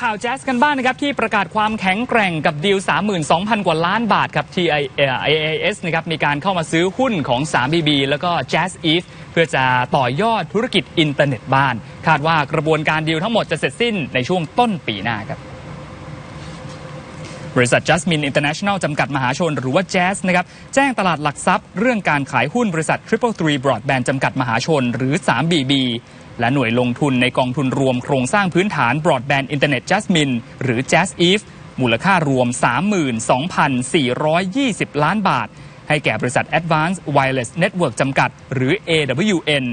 ข่าวแจ๊สกันบ้างนะครับ ที่ประกาศความแข็งแกร่งกับดีล 32,000 กว่าล้านบาทครับ T A A A S นะครับ มีการเข้ามาซื้อหุ้นของ 3BB แล้วก็ Jazz Eve เพื่อจะต่อยอดธุรกิจอินเทอร์เน็ตบ้าน คาดว่ากระบวนการดีลทั้งหมดจะเสร็จสิ้นในช่วงต้นปีหน้าครับ บริษัท Jasmine International จำกัดมหาชน หรือว่า Jazz นะครับแจ้งตลาดหลักทรัพย์ เรื่องการขายหุ้นบริษัท Triple Three Broadband จำกัดมหาชน หรือ 3BB และหน่วยลงทุนในกองทุนรวมโครงสร้างพื้นฐาน Broadband Internet Jasmine หรือ Jazz Eve มูลค่ารวม 32,420 ล้านบาท ให้แก่บริษัท Advanced Wireless Network จำกัด หรือ AWN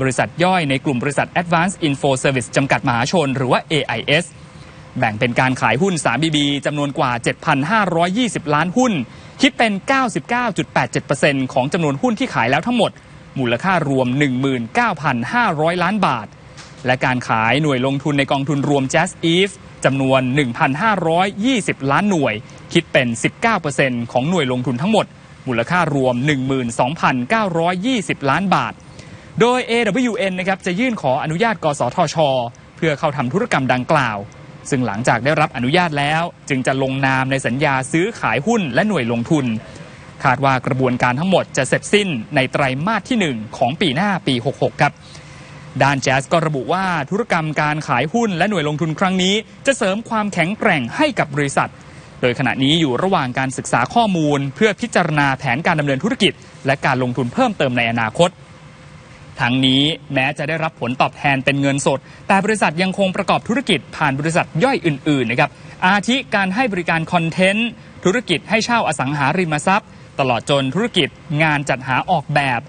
บริษัทย่อยในกลุ่มบริษัท Advanced Info Service จำกัดมหาชน หรือว่า AIS แบ่งเป็นการขายหุ้น 3BB จำนวนกว่า 7,520 ล้านหุ้น คิดเป็น 99.87%ของจำนวนหุ้นที่ขายแล้วทั้งหมด มูลค่ารวม 19,500 ล้านบาท และการขายหน่วยลงทุนในกองทุนรวม Jazz Eve จำนวน 1,520 ล้านหน่วย คิดเป็น 19%ของหน่วยลงทุนทั้งหมด มูลค่ารวม 12,920 ล้านบาท โดย AWN นะครับจะยื่นขออนุญาต กสทช เพื่อเข้าทำธุรกรรมดังกล่าว ซึ่งหลังจากได้รับอนุญาตแล้ว จึงจะลงนามในสัญญาซื้อขายหุ้นและหน่วยลงทุน คาดว่ากระบวนการทั้งหมดจะเสร็จสิ้นในไตรมาสที่ 1 ของปีหน้าปี 66 ครับด้านแจสก็ระบุว่าธุรกรรมการขายหุ้นและหน่วยลงทุนครั้งนี้ จะเสริมความแข็งแกร่งให้กับบริษัท โดยขณะนี้อยู่ระหว่างการศึกษาข้อมูล เพื่อพิจารณาแผนการดำเนินธุรกิจ และการลงทุนเพิ่มเติมในอนาคต ทั้งนี้แม้จะได้รับผลตอบแทนเป็นเงินสด แต่บริษัทยังคงประกอบธุรกิจผ่านบริษัทย่อยอื่นๆนะครับอาทิการให้บริการคอนเทนต์ธุรกิจให้เช่าอสังหาริมทรัพย์ ตลอดจนธุรกิจงานจัดหาออกแบบ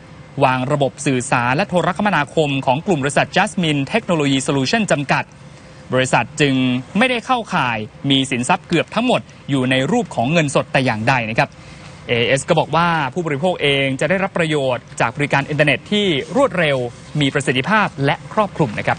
วางระบบสื่อสารและโทรคมนาคมของกลุ่มบริษัท Jasmine Technology Solution จำกัด บริษัทจึงไม่ได้เข้าข่ายมีสินทรัพย์เกือบทั้งหมดอยู่ในรูปของเงินสดแต่อย่างใดนะครับ AS ก็บอกว่าผู้บริโภคเองจะได้รับประโยชน์จากบริการอินเทอร์เน็ตที่รวดเร็ว มีประสิทธิภาพและครอบคลุมนะครับ